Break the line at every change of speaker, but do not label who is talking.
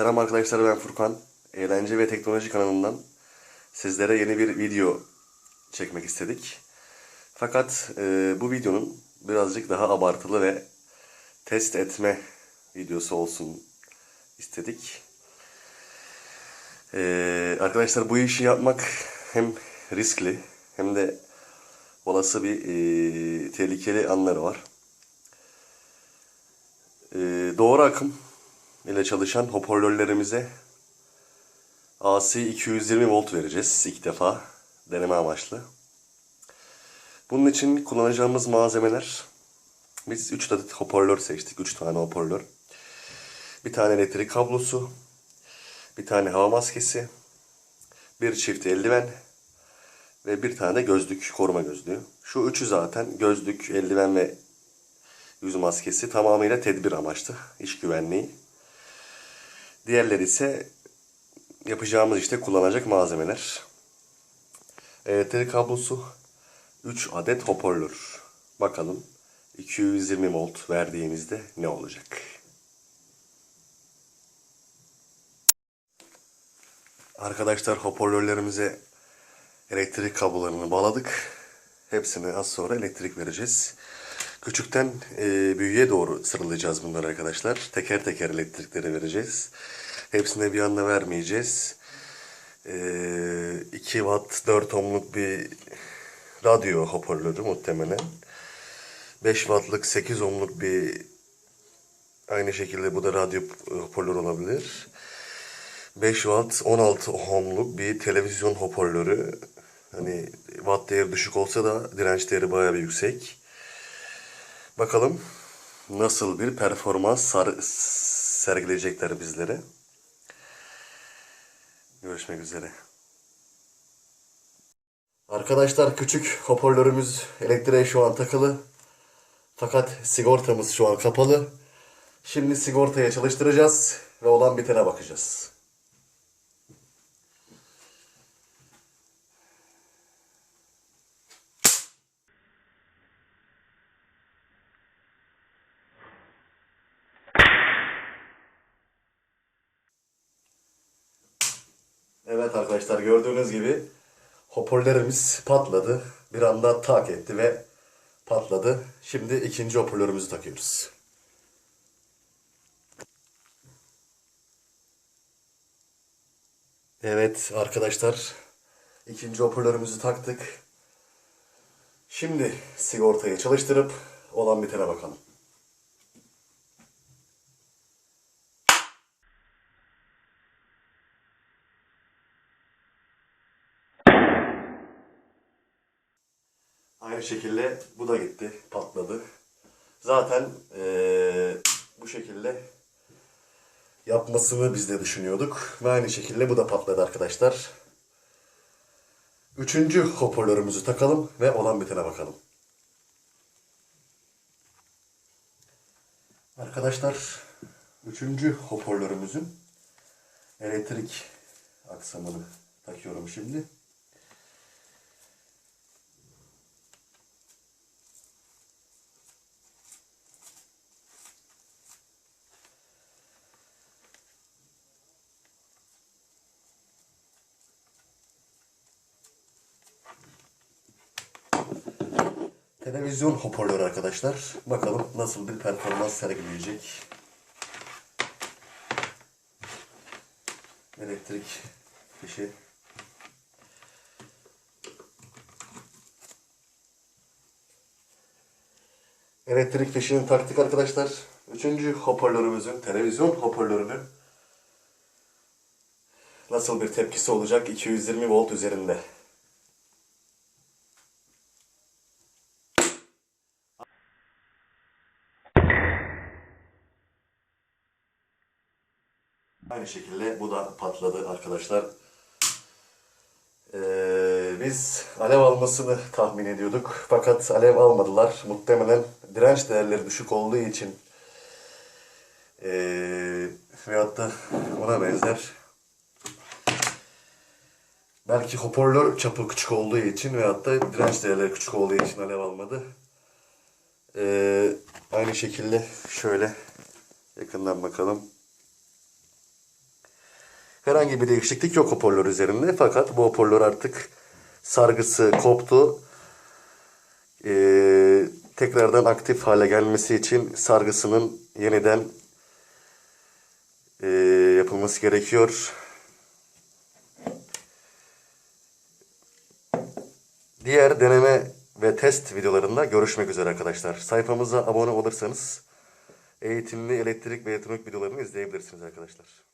Selam arkadaşlar ben Furkan. Eğlence ve Teknoloji kanalından sizlere yeni bir video çekmek istedik. Fakat e, bu videonun birazcık daha abartılı ve test etme videosu olsun istedik. E, arkadaşlar bu işi yapmak hem riskli hem de olası bir e, tehlikeli anları var. E, doğru akım ile çalışan hoparlörlerimize AC 220 volt vereceğiz ilk defa deneme amaçlı. Bunun için kullanacağımız malzemeler biz 3 adet hoparlör seçtik. 3 tane hoparlör. Bir tane elektrik kablosu, bir tane hava maskesi, bir çift eldiven ve bir tane de gözlük, koruma gözlüğü. Şu üçü zaten gözlük, eldiven ve yüz maskesi tamamıyla tedbir amaçlı, iş güvenliği. Diğerleri ise yapacağımız işte kullanacak malzemeler. Elektrik kablosu 3 adet hoparlör. Bakalım 220 volt verdiğimizde ne olacak? Arkadaşlar hoparlörlerimize elektrik kablolarını bağladık. Hepsine az sonra elektrik vereceğiz. Küçükten e, büyüğe doğru sıralayacağız bunları arkadaşlar. Teker teker elektrikleri vereceğiz. Hepsine bir anda vermeyeceğiz. E, 2 watt 4 ohmluk bir radyo hoparlörü muhtemelen. 5 wattlık 8 ohmluk bir aynı şekilde bu da radyo hoparlör olabilir. 5 watt 16 ohmluk bir televizyon hoparlörü. Hani watt değeri düşük olsa da direnç değeri bayağı bir yüksek. Bakalım nasıl bir performans sergileyecekler bizlere. Görüşmek üzere. Arkadaşlar küçük hoparlörümüz elektriğe şu an takılı. Fakat sigortamız şu an kapalı. Şimdi sigortaya çalıştıracağız ve olan bitene bakacağız. Evet arkadaşlar gördüğünüz gibi hoparlörümüz patladı. Bir anda tak etti ve patladı. Şimdi ikinci hoparlörümüzü takıyoruz. Evet arkadaşlar ikinci hoparlörümüzü taktık. Şimdi sigortayı çalıştırıp olan bitene bakalım. Aynı şekilde bu da gitti, patladı. Zaten eee, bu şekilde yapmasını biz de düşünüyorduk. Ve aynı şekilde bu da patladı arkadaşlar. Üçüncü hoparlörümüzü takalım ve olan bitene bakalım. Arkadaşlar, üçüncü hoparlörümüzün elektrik aksamını takıyorum şimdi. Televizyon hoparlörü arkadaşlar. Bakalım nasıl bir performans sergileyecek. Elektrik fişi. Elektrik fişini taktık arkadaşlar. Üçüncü hoparlörümüzün, televizyon hoparlörünün nasıl bir tepkisi olacak 220 volt üzerinde. Aynı şekilde bu da patladı arkadaşlar. Ee, biz alev almasını tahmin ediyorduk. Fakat alev almadılar. Muhtemelen direnç değerleri düşük olduğu için ee, veyahut da ona benzer belki hoparlör çapı küçük olduğu için veyahut da direnç değerleri küçük olduğu için alev almadı. Ee, aynı şekilde şöyle yakından bakalım. Herhangi bir değişiklik yok hoparlör üzerinde. Fakat bu hoparlör artık sargısı koptu. Ee, tekrardan aktif hale gelmesi için sargısının yeniden ee, yapılması gerekiyor. Diğer deneme ve test videolarında görüşmek üzere arkadaşlar. Sayfamıza abone olursanız eğitimli elektrik ve elektronik videolarını izleyebilirsiniz arkadaşlar.